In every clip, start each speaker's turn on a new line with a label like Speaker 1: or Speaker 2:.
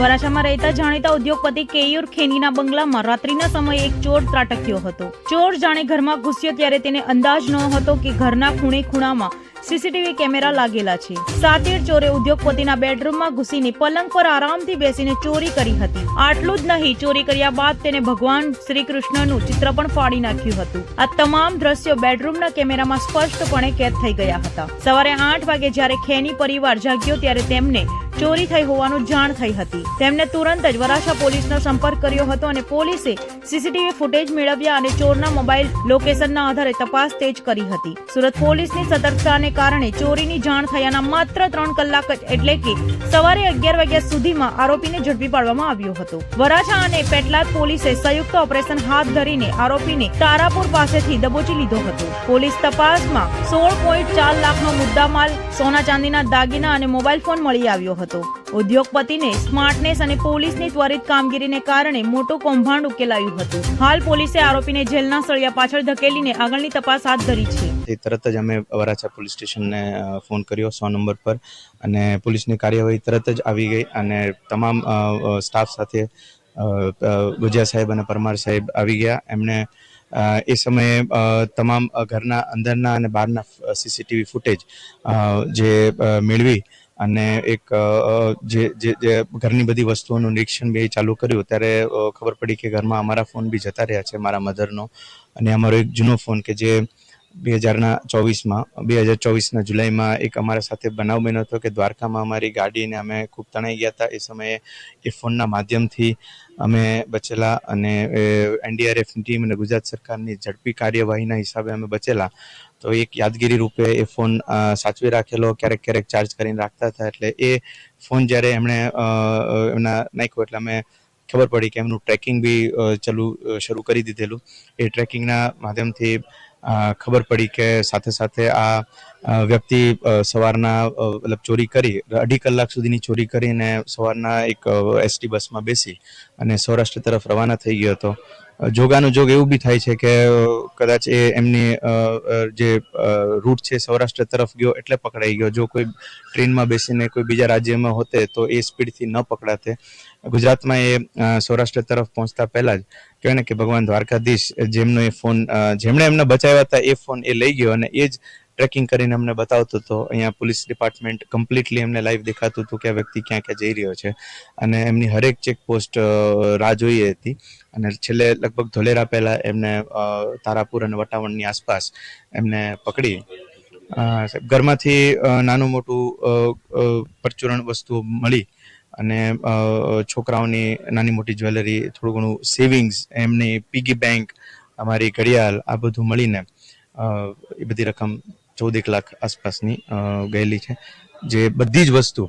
Speaker 1: વરાછામાં રહેતા જાણીતા ઉદ્યોગપતિ કેયુર ખેનીના બંગલામાં રાત્રિના સમયે એક ચોર ત્રાટક્યો હતો. ચોર જાણે ઘરમાં ઘૂસ્યો ત્યારે તેને અંદાજ ન હતો કે ઘરના ખૂણે ખૂણામાં સીસીટીવી કેમેરા લાગેલા છે. સાતેર ચોરે ઉદ્યોગપતિના બેડરૂમમાં ઘૂસીને પલંગ પર આરામથી બેસીને ચોરી કરી હતી. આટલું જ નહીં, ચોરી કર્યા બાદ તેને ભગવાન શ્રી કૃષ્ણનું ચિત્ર પણ ફાડી નાખ્યું હતું. આ તમામ દ્રશ્યો બેડરૂમના કેમેરામાં સ્પષ્ટપણે કેદ થઈ ગયા હતા. સવારે આઠ વાગે જ્યારે ખેની પરિવાર જાગ્યો ત્યારે તેમને ચોરી થઈ હોવાનું જાણ થઈ હતી. તેમને તુરંત જ વરાછા પોલીસનો સંપર્ક કર્યો હતો અને પોલીસે સીસીટીવી ફૂટેજ મેળવ્યા અને ચોરના મોબાઈલ લોકેશનના આધારે તપાસ તેજ કરી હતી. સુરત પોલીસની સતર્કતાને કારણે ચોરીની જાણ થયાના માત્ર ત્રણ કલાક જ એટલે કે સવારે અગિયાર વાગ્યા સુધીમાં આરોપીને ઝડપી પાડવામાં આવ્યો હતો. વરાછા અને પેટલાદ પોલીસે સંયુક્ત ઓપરેશન હાથ ધરીને આરોપીને તારાપુર પાસેથી દબોચી લીધો હતો. પોલીસ તપાસમાં સોળ પોઈન્ટ ચાર લાખનો મુદ્દામાલ, સોના ચાંદીના દાગીના અને મોબાઈલ ફોન મળી આવ્યો હતો. ઉદ્યોગપતિને, સ્માર્ટનેસ અને પોલીસની ત્વરિત કામગીરીને કારણે મોટું કૌભાંડ ઉકેલાયું હતું. હાલ પોલીસે આરોપીને જેલના સળિયા પાછળ ધકેલીને આગળની તપાસ હાથ ધરી છે.
Speaker 2: તરત જ અમે વરાછા પોલીસ સ્ટેશનને ફોન કર્યો સો નંબર પર અને પોલીસની કાર્યવાહી તરત જ આવી ગઈ અને તમામ સ્ટાફ સાથે ગુજિયા સાહેબ અને પરમાર સાહેબ આવી ગયા. એમણે એ સમયે તમામ ઘરના અંદરના અને બહારના સીસીટીવી ફૂટેજ જે મેળવી અને એક જે જે જે ઘરની બધી વસ્તુઓનું નિરીક્ષણ બી ચાલુ કર્યું, ત્યારે ખબર પડી કે ઘરમાં અમારા ફોન બી જતા રહ્યા છે, મારા મધરનો. અને અમારો એક જૂનો ફોન કે જે બે હજારના ચોવીસમાં, બે હજાર ચોવીસના જુલાઈમાં એક અમારા સાથે બનાવ બન્યો હતો કે દ્વારકામાં અમારી ગાડીને અમે ખૂબ તણાઈ ગયા હતા. એ સમયે એ ફોનના માધ્યમથી અમે બચેલા અને એનડીઆરએફની ટીમ અને ગુજરાત સરકારની ઝડપી કાર્યવાહીના હિસાબે અમે બચેલા. તો એક યાદગીરી રૂપે એ ફોન સાચવી રાખેલો, ક્યારેક ક્યારેક ચાર્જ કરીને રાખતા હતા. એટલે એ ફોન જ્યારે એમણે એમના નાખ્યો એટલે અમે ખબર પડી કે એમનું ટ્રેકિંગ બી ચાલુ શરૂ કરી દીધેલું. એ ટ્રેકિંગના માધ્યમથી ખબર પડી કે સાથે સાથે આ વ્યક્તિ સવારના મતલબ ચોરી કરી, અઢી કલાક સુધીની ચોરી કરીને સવારના એક એસટી બસમાં બેસી અને સૌરાષ્ટ્ર તરફ રવાના થઈ ગયો હતો. જોગાનું જોગ એવું બી થાય છે કે કદાચ એ એમની જે રૂટ છે સૌરાષ્ટ્ર તરફ ગયો એટલે પકડાઈ ગયો. જો કોઈ ટ્રેનમાં બેસીને કોઈ બીજા રાજ્યમાં હોતે તો એ સ્પીડથી ન પકડાતે. ગુજરાતમાં એ સૌરાષ્ટ્ર તરફ પહોંચતા પહેલા જ કહેવાય ને કે ભગવાન દ્વારકાધીશ જેમનો એ ફોન જેમણે એમને બચાવ્યા હતા એ ફોન એ લઈ ગયો અને એ જ ટ્રેકિંગ કરીને અમને બતાવતો હતો. અહીંયા પોલીસ ડિપાર્ટમેન્ટ કમ્પ્લીટલી એમને લાઈવ દેખાતું હતું કે આ વ્યક્તિ ક્યાં ક્યાં જઈ રહ્યો છે. અને એમની હરેક ચેકપોસ્ટ રાહ જોઈએ હતી. અને છેલ્લે લગભગ ધોલેરા પહેલા એમને તારાપુર અને વટાવણની આસપાસ એમને પકડી. ઘરમાંથી નાનું મોટું પરચુરણ વસ્તુઓ મળી અને છોકરાઓની નાની મોટી જ્વેલરી, થોડું ઘણું સેવિંગ્સ, એમની પીગી બેંક અમારી ઘડિયાળ, આ બધું મળીને એ બધી રકમ ચૌદેક લાખ આસપાસની ગયેલી છે. જે બધી જ વસ્તુ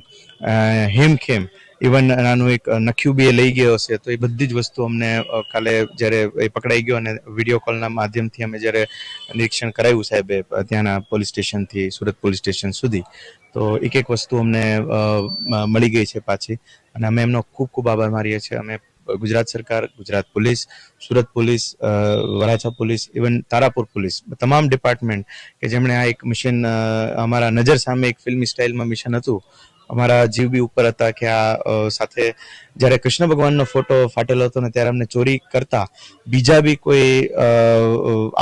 Speaker 2: હેમખેમ, ઇવન નાનું એક નખ્યું બી એ લઈ ગયો હશે, તો એ બધી જ વસ્તુ અમને કાલે જ્યારે એ પકડાઈ ગયો અને વીડિયો કોલના માધ્યમથી અમે જ્યારે નિરીક્ષણ કરાવ્યું સાહેબે ત્યાંના પોલીસ સ્ટેશનથી, સુરત પોલીસ સ્ટેશન સુધી, તો એક એક વસ્તુ અમને મળી ગઈ છે પાછી. અને અમે એમનો ખૂબ ખૂબ આભાર માનીએ છીએ. અમે ગુજરાત સરકાર, Gujarat police, Surat police Varachha police, even Tarapur police, તમામ ડિપાર્ટમેન્ટ કે જેમણે આ એક મિશન અમારા નજર સામે એક ફિલ્મી સ્ટાઇલમાં મિશન હતું અમારા જીવ બી ઉપર હતા કે આ સાથે જ્યારે કૃષ્ણ ભગવાનનો ફોટો ફાટેલો હતો ને ત્યારે અમને ચોરી કરતા બીજા બી કોઈ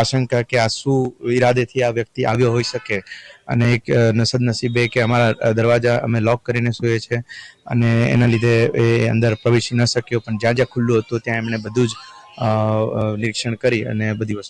Speaker 2: આશંકા કે આ શું ઈરાદેથી આ વ્યક્તિ આવ્યો હોઈ શકે? અને એક નસદ નસીબે કે અમારા દરવાજા અમે લોક કરીને સૂઈએ છે અને એના લીધે એ અંદર પ્રવેશી ન શક્યો, પણ જ્યાં જ્યાં ખુલ્લું હતું ત્યાં એમણે બધું જ નિરીક્ષણ કરી અને બધી વસ્તુ